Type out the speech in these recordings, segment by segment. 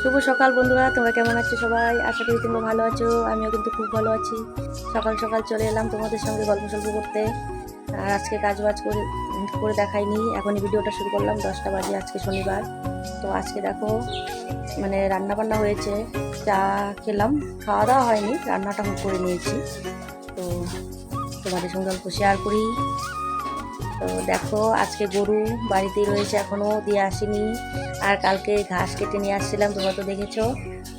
শুভ সকাল বন্ধুরা, তোমরা কেমন আছো সবাই? আশা করি তোমরা ভালো আছো, আমিও কিন্তু খুব ভালো আছি। সকাল সকাল চলে এলাম তোমাদের সঙ্গে গল্প সল্প করতে। আর আজকে কাজ বাজ করে করে দেখাইনি, এখনই ভিডিওটা শুরু করলাম, দশটা বাজে আজকে শনিবার। তো আজকে দেখো মানে রান্না বান্না হয়েছে চা খেলাম খাওয়া দাওয়া হয়নি, রান্নাটা করে নিয়েছি। তো তোমাদের সঙ্গে অল্প শেয়ার করি। তো দেখো, আজকে গরু বাড়িতেই রয়েছে এখনও দিয়ে আসেনি। আর কালকে ঘাস কেটে নিয়ে আসছিলাম, তোমরা তো দেখেছ।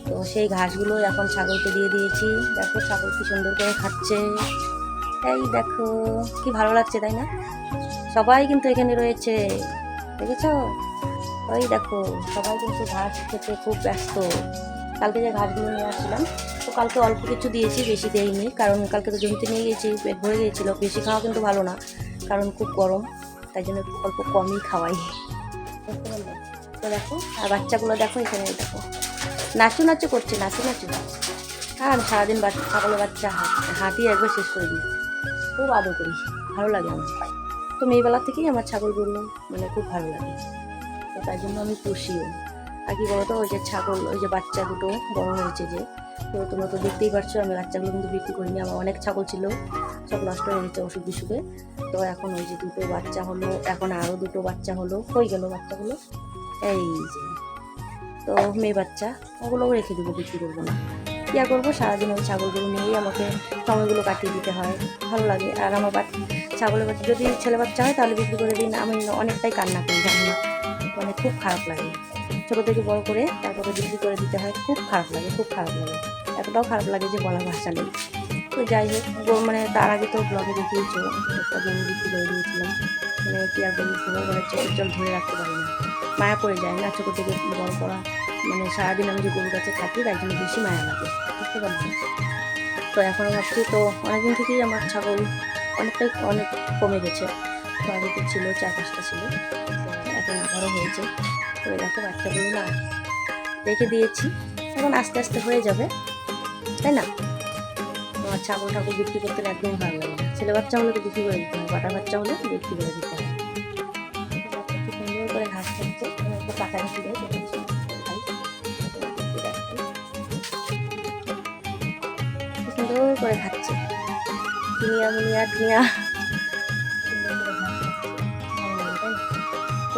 তো সেই ঘাসগুলো এখন ছাগলকে দিয়ে দিয়েছি। দেখো, ছাগল কি সুন্দর করে খাচ্ছে। এই দেখো, কি ভালো লাগছে, তাই না? সবাই কিন্তু এখানে রয়েছে, দেখেছ? ওই দেখো, সবাই কিন্তু ঘাস খেতে খুব ব্যস্ত। কালকে যে ঘাসগুলো নিয়ে আসছিলাম, তো কালকে অল্প কিছু দিয়েছি, বেশি দেইনি। কারণ কালকে তো জমিতে নিয়ে গিয়েছি, পেট ভরে গিয়েছিল, বেশি খাওয়া কিন্তু ভালো না। কারণ খুব গরম, তাই জন্য অল্প কমই খাওয়াই? তো দেখো, আর বাচ্চাগুলো দেখো, এখানে দেখো। নাচু নাচু করছে, নাচু নাচু হ্যাঁ আমি সারাদিন বাচ্চা, ছাগলের বাচ্চা হাঁট- হাঁটিয়ে একবার শেষ করে দিই খুব আদর করি, ভালো লাগে আমার। তো মেয়েবেলা থেকেই আমার ছাগল গরু মানে খুব ভালো লাগে। তো তাই জন্য আমি পুষিও। আর কি বলতো, ওই যে ছাগল, ওই যে বাচ্চা দুটো বড় হয়েছে যে, তো তোমরা তো দেখতেই পারছ, আমি বাচ্চাগুলো কিন্তু বিক্রি করিনি, আমার অনেক ছাগল ছিল, সব নষ্ট হয়ে গেছে ওষুধ বিসুখে তো এখন ওই যে দুটো বাচ্চা হলো, এখন আরও দুটো বাচ্চা হলো, হয়ে গেল বাচ্চাগুলো। এই যে, তো মেয়ে বাচ্চা, ওগুলোও রেখে দেবো, বিক্রি করব না। ইয়া করব, সারাদিন ওই ছাগলগুলো নিয়েই আমাকে সময়গুলো কাটিয়ে দিতে হয়, ভালো লাগে। আর আমার বাচ্চা, ছাগলের বাচ্চা, যদি ছেলে বাচ্চা হয় তাহলে বিক্রি করে দিন, আমি অনেকটাই কান্না করি, জানি মানে খুব খারাপ লাগে। ছোটো থেকে বড় করে তারপরে বিক্রি করে দিতে হয়, খুব খারাপ লাগে, খুব খারাপ লাগে। এতটাও খারাপ লাগে যে বলা ভাষা নেই। তো যাই হোক মানে তার আগে তো ব্লগে দেখিয়েছো, একটা গরু বিক্রি করে দিয়েছিলাম। মানে কি আর বলি ঘুরে ঘরে চোখের জল ধরে রাখতে পারি না। মায়া পড়ে যায় না, ছোটো থেকে বড় করা। মানে সারাদিন আমি যে গরুর কাছে থাকি, তার জন্য বেশি মায়া লাগে। বুঝতে পারছি তো এখন ভাবছি তো অনেকদিন থেকেই আমার ছাগল অনেকটাই, অনেক কমে গেছে। তো আগে ছিল, চার পাঁচটা ছিল। এখন বড় হয়েছে। এই দেখো, বাচ্চাগুলো রেখে দিয়েছি। এখন আস্তে আস্তে হয়ে যাবে, তাই না? আমার ছাগল ঠাকুর বিক্রি করতে একদম ভালো লাগে না। ছেলে বাচ্চা হলে তো বিক্রি করে দিতে হয়, বাটা বাচ্চা হলে বিক্রি করে দিতে হয়। সুন্দর করে ঘাস খাচ্ছে পাকা রেখে দেয় সুন্দর করে খাচ্ছে দুনিয়া মুনিয়া দুনিয়া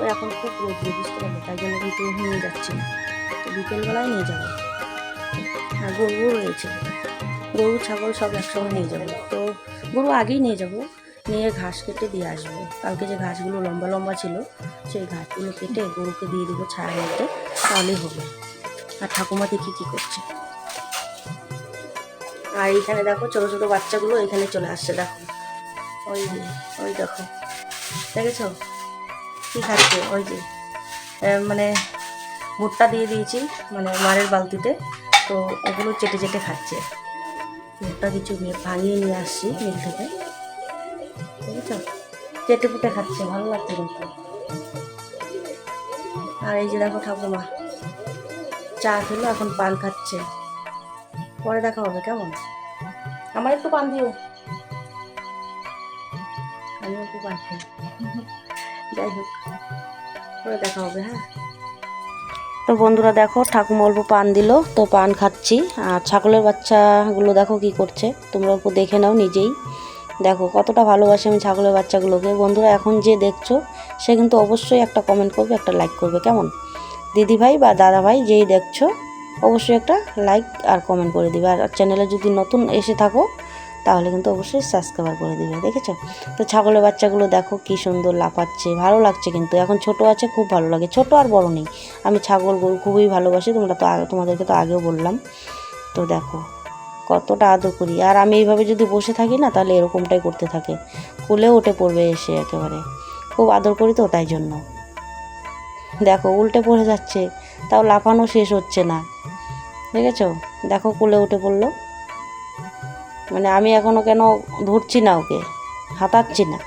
এখন খুব রোদ বুঝতে পারল, তাই জন্য কিন্তু নিয়ে যাচ্ছি না। বিকেলবেলায় নিয়ে যাব। আর গরুও রয়েছে। গরু, ছাগল সব একসঙ্গে নিয়ে যাব। তো গরু আগেই নিয়ে যাব, নিয়ে ঘাস কেটে দিয়ে আসব। কালকে যে ঘাসগুলো লম্বা লম্বা ছিল, সেই ঘাসগুলো কেটে গরুকে দিয়ে দেবো ছায়ার মধ্যে, তাহলেই হবে। আর ঠাকুমা দেখি কী করছে। আর এইখানে দেখো, ছোটো ছোটো বাচ্চাগুলো এখানে চলে আসছে, দেখো। ওই ওই দেখো। দেখেছ? কী খাচ্ছে ওই যে মানে ভুট্টা দিয়ে দিয়েছি মানে মারের বালতিতে, তো ওগুলো চেটে চেটে খাচ্ছে। ভুট্টা কিছু ভাঙিয়ে নিয়ে আসছি মিল থেকে। বুঝেছ? চেটে পুটে খাচ্ছে, ভালো লাগছে কিন্তু। আর এই যে দেখো ঠাকুমা, চা খেলো, এখন পান খাচ্ছে। পরে দেখা হবে, কেমন? আমার একটু পান দিও। আমি একটু পান খাই। যাই হোক। দেখা হবে হ্যাঁ? তো বন্ধুরা দেখো, ঠাকুমা অল্প পান দিল, তো পান খাচ্ছি। আর ছাগলের বাচ্চাগুলো দেখো কি করছে, তোমরা অল্প দেখে নাও নিজেই। দেখো, কতটা ভালোবাসে আমি ছাগলের বাচ্চাগুলোকে। বন্ধুরা, এখন যে দেখছ, সে কিন্তু অবশ্যই একটা কমেন্ট করবে, একটা লাইক করবে, কেমন? দিদি ভাই বা দাদা ভাই যেই দেখছ, অবশ্যই একটা লাইক আর কমেন্ট করে দিবে। আর চ্যানেলে যদি নতুন এসে থাকো তাহলে কিন্তু অবশ্যই সাবস্ক্রাইব করে দিবে, দেখেছ? তো ছাগলের বাচ্চাগুলো দেখো কি সুন্দর লাফাচ্ছে, ভালো লাগছে কিন্তু। এখন ছোট আছে, খুব ভালো লাগে। ছোট আর বড় নেই। আমি ছাগল গরু খুবই ভালোবাসি, তোমরা তো তোমাদেরকে তো আগেও বললাম। তো দেখো, কতটা আদর করি। আর আমি এইভাবে যদি বসে থাকি না, তাহলে এরকমটাই করতে থাকে। কুলে উঠে পড়বে এসে একেবারে। খুব আদর করি তো, তাই জন্য। দেখো, উল্টে পড়ে যাচ্ছে, তাও লাফানো শেষ হচ্ছে না। দেখেছ? দেখো, কুলে উঠে পড়ল। মানে আমি এখনও কেন ধরছি না ওকে, হাতাচ্ছি না।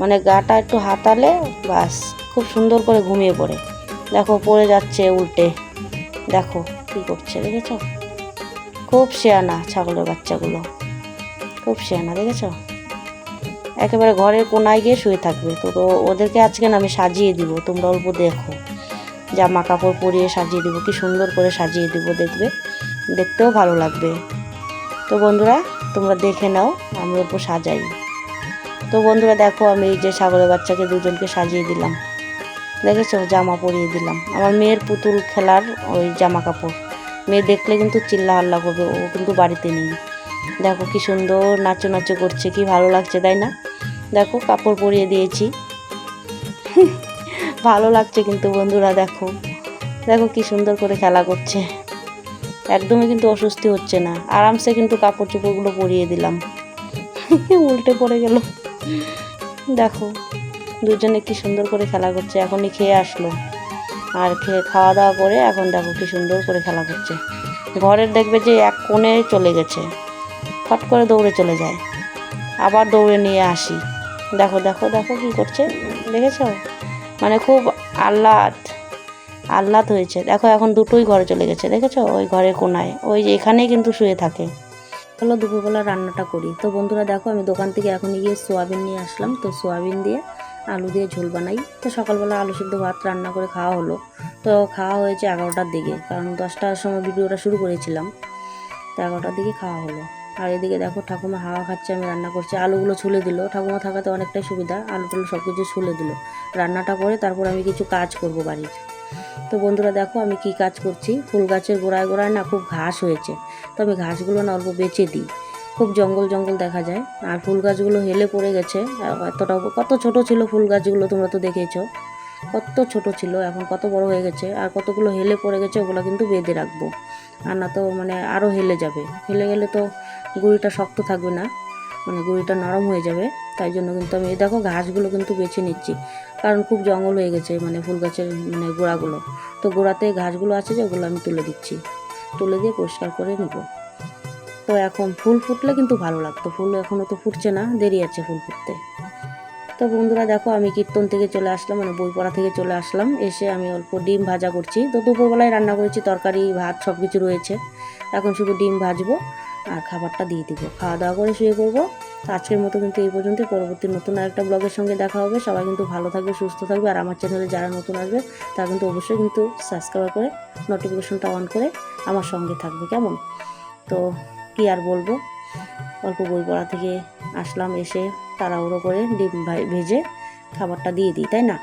মানে গাটা একটু হাতালে বাস, খুব সুন্দর করে ঘুমিয়ে পড়ে। দেখো, পড়ে যাচ্ছে উল্টে। দেখো কী করছে, দেখেছ? খুব শেয়ানা ছাগলের বাচ্চাগুলো। খুব শেয়ানা, দেখেছ? একেবারে ঘরের কোনায় গিয়ে শুয়ে থাকবে। তো তো ওদেরকে আজকে না আমি সাজিয়ে দিব, তোমরা অল্প দেখো। জামা কাপড় পরিয়ে সাজিয়ে দেবো, কি সুন্দর করে সাজিয়ে দেবো দেখবে। দেখতেও ভালো লাগবে। তো বন্ধুরা তোমরা দেখে নাও, আমি ওপর সাজাই। তো বন্ধুরা দেখো, আমি এই যে ছাগলের বাচ্চাকে দুজনকে সাজিয়ে দিলাম। দেখেছ? জামা পরিয়ে দিলাম। আমার মেয়ের পুতুল খেলার ওই জামা কাপড়। মেয়ে দেখলে কিন্তু চিল্লা হাল্লা করবে, ও কিন্তু বাড়িতে নেই। দেখো কি সুন্দর নাচো নাচো করছে, কি ভালো লাগছে, তাই না? দেখো, কাপড় পরিয়ে দিয়েছি। ভালো লাগছে কিন্তু বন্ধুরা, দেখো। দেখো কি সুন্দর করে খেলা করছে। একদমই কিন্তু অস্বস্তি হচ্ছে না। আরামসে কিন্তু কাপড় চোপড়গুলো পরিয়ে দিলাম। উল্টে পড়ে গেল। দেখো, দুজনে কি সুন্দর করে খেলা করছে, এখনই খেয়ে আসলো। আর খেয়ে খাওয়া দাওয়া করে এখন দেখো কি সুন্দর করে খেলা করছে। ঘরের দেখবে যে এক কোণে চলে গেছে। ফট করে দৌড়ে চলে যায়। আবার দৌড়ে নিয়ে আসি। দেখো দেখো দেখো কি করছে। দেখেছ? মানে খুব আহ্লাদ। আহ্লাদ হয়েছে। দেখো এখন দুটোই ঘরে চলে গেছে, দেখেছ? ওই ঘরের কোনায়। ওই যে এখানেই কিন্তু শুয়ে থাকে। চলো দুপুরবেলা রান্নাটা করি। তো বন্ধুরা দেখো, আমি দোকান থেকে এখন গিয়ে সোয়াবিন নিয়ে আসলাম। তো সোয়াবিন দিয়ে আলু দিয়ে ঝোল বানাই। তো সকালবেলা আলু সিদ্ধ ভাত রান্না করে খাওয়া হলো। তো খাওয়া হয়েছে এগারোটার দিকে, কারণ দশটার সময় ভিডিওটা শুরু করেছিলাম। তো এগারোটার দিকে খাওয়া হলো। আর এদিকে দেখো, ঠাকুমা হাওয়া খাচ্ছে, আমি রান্না করছি। আলুগুলো ছুলে দিল। ঠাকুমা থাকাতে অনেকটাই সুবিধা আলু টালু সব কিছু ছুলে দিল। রান্নাটা করে তারপর আমি কিছু কাজ করব বাড়ির। তো বন্ধুরা দেখো আমি কি কাজ করছি। ফুল গাছের গোড়ায় গোড়ায় না খুব ঘাস হয়েছে। তো আমি ঘাসগুলো না অল্প বেঁচে দিই। খুব জঙ্গল জঙ্গল দেখা যায়। আর ফুল গাছগুলো হেলে পড়ে গেছে। আর এতটা কত ছোট ছিল ফুল গাছগুলো তোমরা তো দেখেছ। কত ছোট ছিল, এখন কত বড় হয়ে গেছে। আর কতগুলো হেলে পড়ে গেছে ওগুলো কিন্তু বেঁধে রাখব। আর না তো মানে আরও হেলে যাবে। হেলে গেলে তো গুঁড়িটা শক্ত থাকবে না। মানে গুঁড়িটা নরম হয়ে যাবে। তাই জন্য কিন্তু আমি দেখো ঘাসগুলো কিন্তু বেছে নিচ্ছি। কারণ খুব জঙ্গল হয়ে গেছে মানে ফুল গাছের মানে গোড়াগুলো। তো গোড়াতে ঘাসগুলো আছে যে, ওগুলো আমি তুলে দিচ্ছি। তুলে দিয়ে পরিষ্কার করে নেব। তো এখন ফুল ফুটলে কিন্তু ভালো লাগতো। ফুল এখনও তো ফুটছে না, দেরি আছে ফুল ফুটতে। তো বন্ধুরা দেখো, আমি কীর্তন থেকে চলে আসলাম মানে বই পড়া থেকে চলে আসলাম। এসে আমি অল্প ডিম ভাজা করছি। তো দুপুরবেলায় রান্না করেছি, তরকারি, ভাত সব কিছু রয়েছে। এখন শুধু ডিম ভাজবো আর খাবারটা দিয়ে দিব। খাওয়া দাওয়া করে শুয়ে পড়ব। তো আজকের মতো কিন্তু এই পর্যন্ত পরবর্তী নতুন আরেকটা ব্লগের সঙ্গে দেখা হবে। সবাই কিন্তু ভালো থাকবে, সুস্থ থাকবে। আর আমার চ্যানেলে যারা নতুন আসবে, তারা কিন্তু অবশ্যই কিন্তু সাবস্ক্রাইব করে নোটিফিকেশনটা অন করে আমার সঙ্গে থাকবে, কেমন? তো কি আর বলব? অল্প বই পড়া থেকে আসলাম, এসে তাড়াহুড়ো করে ডিম ভাই- ভেজে খাবারটা দিয়ে দিই, তাই না?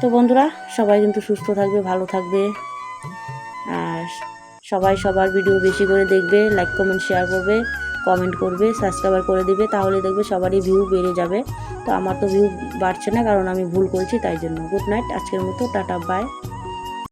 তো বন্ধুরা, সবাই কিন্তু সুস্থ থাকবে, ভালো থাকবে। আর সবাই সবার ভিডিও বেশি করে দেখবে লাইক কমেন্ট শেয়ার করবে। কমেন্ট করবে সাবস্ক্রাইবার করে দিবে, তাহলে দেখবে সবারই ভিউ বেড়ে যাবে। তো আমার তো ভিউ বাড়ছে না, কারণ আমি ভুল করেছি, তাই জন্য। গুড নাইট আজকের মতো, টাটা বাই